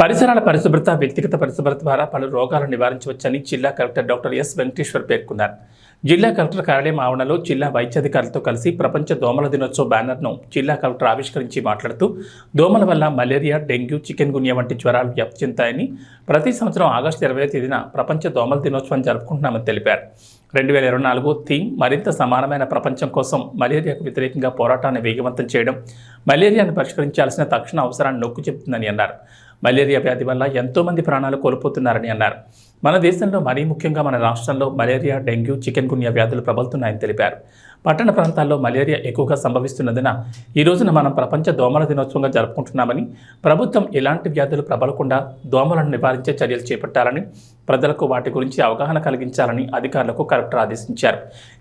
పరిసరాల పరిశుభ్రత వ్యక్తిగత పరిశుభ్రత ద్వారా పలు రోగాలను నివారించవచ్చని జిల్లా కలెక్టర్ డాక్టర్ ఎస్ వెంకటేశ్వర్ పేర్కొన్నారు. జిల్లా కలెక్టర్ కార్యాలయం ఆవరణలో జిల్లా వైద్యాధికారులతో కలిసి ప్రపంచ దోమల దినోత్సవ బ్యానర్ను జిల్లా కలెక్టర్ ఆవిష్కరించి మాట్లాడుతూ దోమల వల్ల మలేరియా డెంగ్యూ చికెన్ గున్యా వంటి జ్వరాలు వ్యాప్తి చెందుతాయని ప్రతి సంవత్సరం ఆగస్టు ఇరవై తేదీన ప్రపంచ దోమల దినోత్సవం జరుపుకుంటున్నామని తెలిపారు. రెండు వేల ఇరవై నాలుగు థీమ్ మరింత సమానమైన ప్రపంచం కోసం మలేరియాకు వ్యతిరేకంగా పోరాటాన్ని వేగవంతం చేయడం మలేరియాను పరిష్కరించాల్సిన తక్షణ అవసరాన్ని నొక్కు చెబుతుందని అన్నారు. మలేరియా వ్యాధి వల్ల ఎంతోమంది ప్రాణాలు కోల్పోతున్నారని అన్నారు. మన దేశంలో మరీ ముఖ్యంగా మన రాష్ట్రంలో మలేరియా డెంగ్యూ చికెన్ గున్యా వ్యాధులు ప్రబలుతున్నాయని తెలిపారు. పట్టణ ప్రాంతాల్లో మలేరియా ఎక్కువగా సంభవిస్తున్నందున ఈ రోజున మనం ప్రపంచ దోమల దినోత్సవంగా జరుపుకుంటున్నామని ప్రభుత్వం ఎలాంటి వ్యాధులు ప్రబలకుండా దోమలను నివారించే చర్యలు చేపట్టాలని ప్రజలకు వాటి గురించి అవగాహన కలిగించాలని అధికారులకు కలెక్టర్ ఆదేశించారు.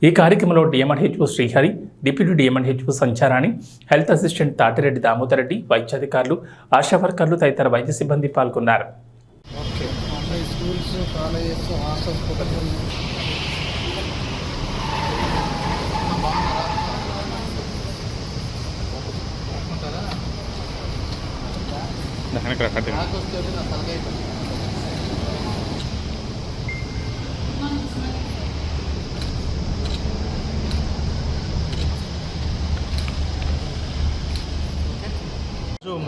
ఈ కార్యక్రమంలో DMNHO Srihari deputy DMNHO Sancharani health assistant Tatireddy Damodar Reddy వైద్యాధికారులు ASHA వర్కర్లు తదితర వైద్య సిబ్బంది పాల్గొన్నారు. ఇక్కడ కట్టి.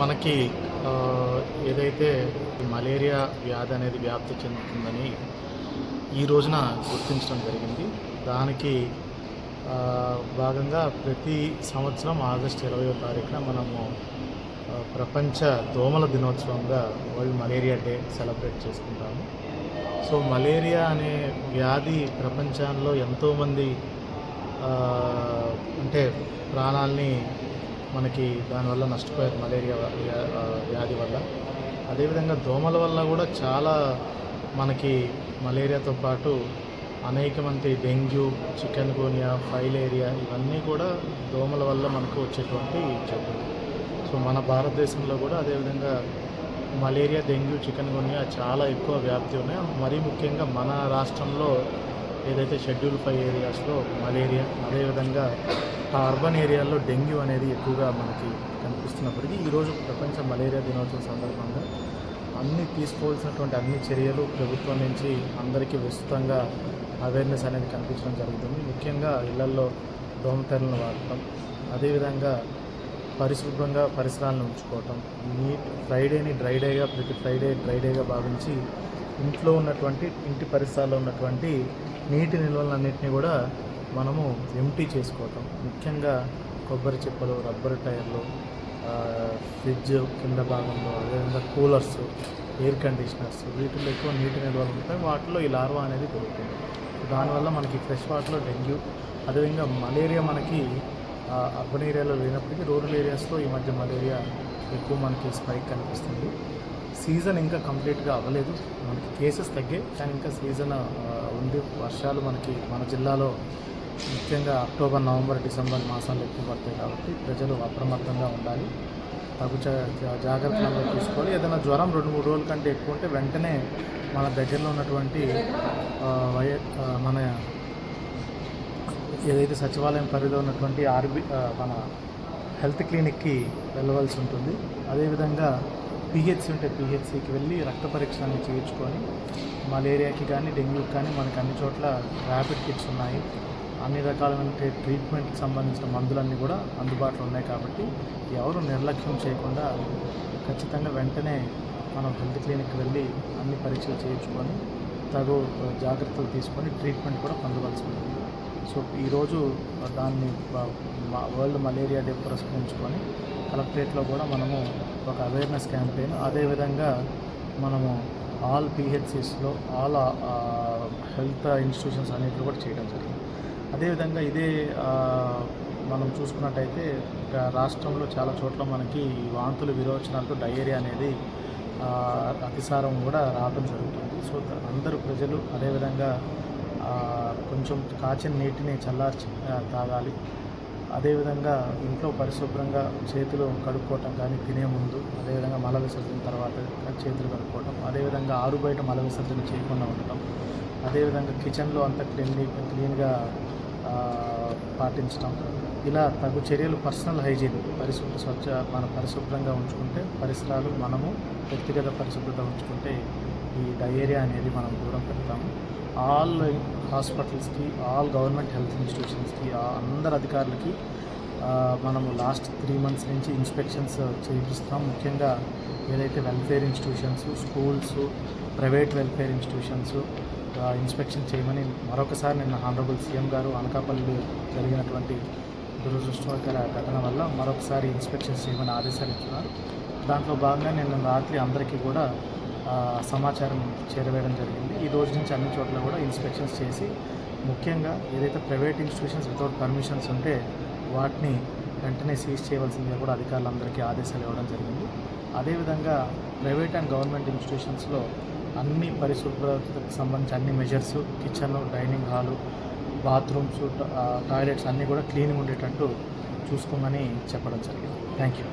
మనకి ఏదైతే మలేరియా వ్యాధి అనేది వ్యాప్తి చెందుతుందని ఈ రోజున గుర్తించడం జరిగింది. దానికి భాగంగా ప్రతి సంవత్సరం ఆగస్టు ఇరవయో తారీఖున మనము ప్రపంచ దోమల దినోత్సవంగా వరల్డ్ మలేరియా డే సెలబ్రేట్ చేసుకుంటాము. సో మలేరియా అనే వ్యాధి ప్రపంచంలో ఎంతోమంది అంటే ప్రాణాల్ని మనకి దానివల్ల నష్టపోయారు మలేరియా వ్యాధి వల్ల. అదేవిధంగా దోమల వల్ల కూడా చాలా మనకి మలేరియాతో పాటు అనేక మంది డెంగ్యూ చికెన్ గోనియా ఫైలేరియా ఇవన్నీ కూడా దోమల వల్ల మనకు వచ్చేటువంటి జబ్బులు. సో మన భారతదేశంలో కూడా అదేవిధంగా మలేరియా డెంగ్యూ చికెన్ గున్యా చాలా ఎక్కువ వ్యాప్తి ఉన్నాయి. మరీ ముఖ్యంగా మన రాష్ట్రంలో ఏదైతే షెడ్యూల్ ఫైవ్ ఏరియాస్లో మలేరియా అదేవిధంగా ఆ అర్బన్ ఏరియాల్లో డెంగ్యూ అనేది ఎక్కువగా మనకి కనిపిస్తున్నప్పటికీ ఈరోజు ప్రపంచ మలేరియా దినోత్సవం సందర్భంగా అన్ని తీసుకోవాల్సినటువంటి అన్ని చర్యలు ప్రభుత్వం నుంచి అందరికీ విస్తృతంగా అవేర్నెస్ అనేది కనిపించడం జరుగుతుంది. ముఖ్యంగా ఇళ్ళల్లో దోమతెరలను వాడటం అదేవిధంగా పరిశుభ్రంగా పరిసరాలను ఉంచుకోవటం. నీట్ ఫ్రైడేని డ్రై డేగా ప్రతి ఫ్రైడే డ్రై డేగా భావించి ఇంట్లో ఉన్నటువంటి ఇంటి పరిసరాల్లో ఉన్నటువంటి నీటి నిల్వలన్నింటినీ కూడా మనము ఎంటీ చేసుకోవటం. ముఖ్యంగా కొబ్బరి చిప్పలు రబ్బర్ టైర్లు ఫ్రిడ్జ్ కింద భాగంలో అదేవిధంగా కూలర్స్ ఎయిర్ కండిషనర్స్ వీటిలో ఎక్కువ నీటి నిల్వలు ఉంటాయి. వాటిలో ఈ లార్వా అనేది దొరుకుతుంది. దానివల్ల మనకి ఫ్రెష్ వాటర్లో డెంగ్యూ అదేవిధంగా మలేరియా మనకి అర్బన్ ఏరియాలో లేనప్పటికీ రూరల్ ఏరియాస్లో ఈ మధ్య మలేరియా ఎక్కువ మనకి స్పైక్ కనిపిస్తుంది. సీజన్ ఇంకా కంప్లీట్గా అవ్వలేదు. మనకి కేసెస్ తగ్గాయి. కానీ ఇంకా సీజన్ ఉంది. వర్షాలు మనకి మన జిల్లాలో ముఖ్యంగా అక్టోబర్ నవంబర్ డిసెంబర్ మాసాలు ఎక్కువ పడతాయి కాబట్టి ప్రజలు అప్రమత్తంగా ఉండాలి. తగు జా- జాగ్రత్తలు తీసుకోవాలి. ఏదైనా జ్వరం రెండు మూడు రోజుల కంటే ఎక్కువ ఉంటే వెంటనే మన దగ్గరలో ఉన్నటువంటి వై మన ఏదైతే సచివాలయం పరిధిలో ఉన్నటువంటి ఆర్బి మన హెల్త్ క్లినిక్కి వెళ్ళవలసి ఉంటుంది. అదేవిధంగా పిహెచ్సి ఉంటే పిహెచ్సికి వెళ్ళి రక్త పరీక్షలను చేయించుకొని మలేరియాకి కానీ డెంగ్యూకి కానీ మనకి అన్ని చోట్ల ర్యాపిడ్ కిట్స్ ఉన్నాయి. అన్ని రకాలైన ట్రీట్మెంట్కి సంబంధించిన మందులన్నీ కూడా అందుబాటులో ఉన్నాయి కాబట్టి ఎవరు నిర్లక్ష్యం చేయకుండా ఖచ్చితంగా వెంటనే మనం హెల్త్ క్లినిక్కి వెళ్ళి అన్ని పరీక్షలు చేయించుకొని తగు జాగ్రత్తలు తీసుకొని ట్రీట్మెంట్ కూడా పొందవలసి సో ఈరోజు దాన్ని వరల్డ్ మలేరియా డే పురస్కరించుకొని కలెక్టరేట్లో కూడా మనము ఒక అవేర్నెస్ క్యాంపెయిన్ అదేవిధంగా మనము ఆల్ పిహెచ్సిస్లో ఆల్ హెల్త్ ఇన్స్టిట్యూషన్స్ అన్నింటిలో కూడా చేయడం జరిగింది. అదేవిధంగా ఇదే మనం చూసుకున్నట్టయితే రాష్ట్రంలో చాలా చోట్ల మనకి వాంతులు విరోచనాలతో డయేరియా అనేది అతిసారం కూడా రావడం జరుగుతుంది. సో అందరు అందరూ ప్రజలు అదేవిధంగా కొంచెం కాచిన నీటిని చల్లార్చి తాగాలి. అదేవిధంగా ఇంట్లో పరిశుభ్రంగా చేతులు కడుక్కోవటం కానీ తినే ముందు అదేవిధంగా మల విసర్జన తర్వాత చేతులు కడుక్కోవటం అదేవిధంగా ఆరు బయట మల విసర్జన చేయకుండా ఉండటం అదేవిధంగా కిచెన్లో అంతా క్లీన్ క్లీన్గా పాటించడం ఇలా తగు చర్యలు పర్సనల్ హైజీన్ పరిశుభ్ర స్వచ్ఛ మనం పరిశుభ్రంగా ఉంచుకుంటే పరిసరాలు మనము వ్యక్తిగత పరిశుభ్రత ఉంచుకుంటే ఈ డయేరియా అనేది మనం దూరం పెడతాము. ఆల్ హాస్పిటల్స్కి ఆల్ గవర్నమెంట్ హెల్త్ ఇన్స్టిట్యూషన్స్కి అందరు అధికారులకి మనము లాస్ట్ త్రీ మంత్స్ నుంచి ఇన్స్పెక్షన్స్ చేయిస్తాం. ముఖ్యంగా ఏదైతే welfare institutions schools private welfare institutions inspection చేయమని మరొకసారి నిన్న హానరబుల్ సీఎం గారు అనకాపల్లి జరిగినటువంటి దురదృష్టకర ఘటన వల్ల మరొకసారి ఇన్స్పెక్షన్స్ చేయమని ఆదేశాలు ఇచ్చినారు దాంట్లో భాగంగా నిన్న రాత్రి అందరికీ కూడా సమాచారం చేరవేయడం జరిగింది. ఈ రోజు నుంచి అన్ని చోట్ల కూడా ఇన్స్పెక్షన్స్ చేసి ముఖ్యంగా ఏదైతే ప్రైవేట్ ఇన్స్టిట్యూషన్స్ వితౌట్ పర్మిషన్స్ ఉంటే వాటిని వెంటనే సీజ్ చేయవలసిందిగా కూడా అధికారులందరికీ ఆదేశాలు ఇవ్వడం జరిగింది. అదేవిధంగా ప్రైవేట్ అండ్ గవర్నమెంట్ ఇన్స్టిట్యూషన్స్లో అన్ని పరిశుభ్రతకు సంబంధించి అన్ని measures kitchen dining hall bathrooms toilets అన్నీ కూడా క్లీన్గా ఉండేటట్టు చూసుకోమని చెప్పడం జరిగింది. Thank you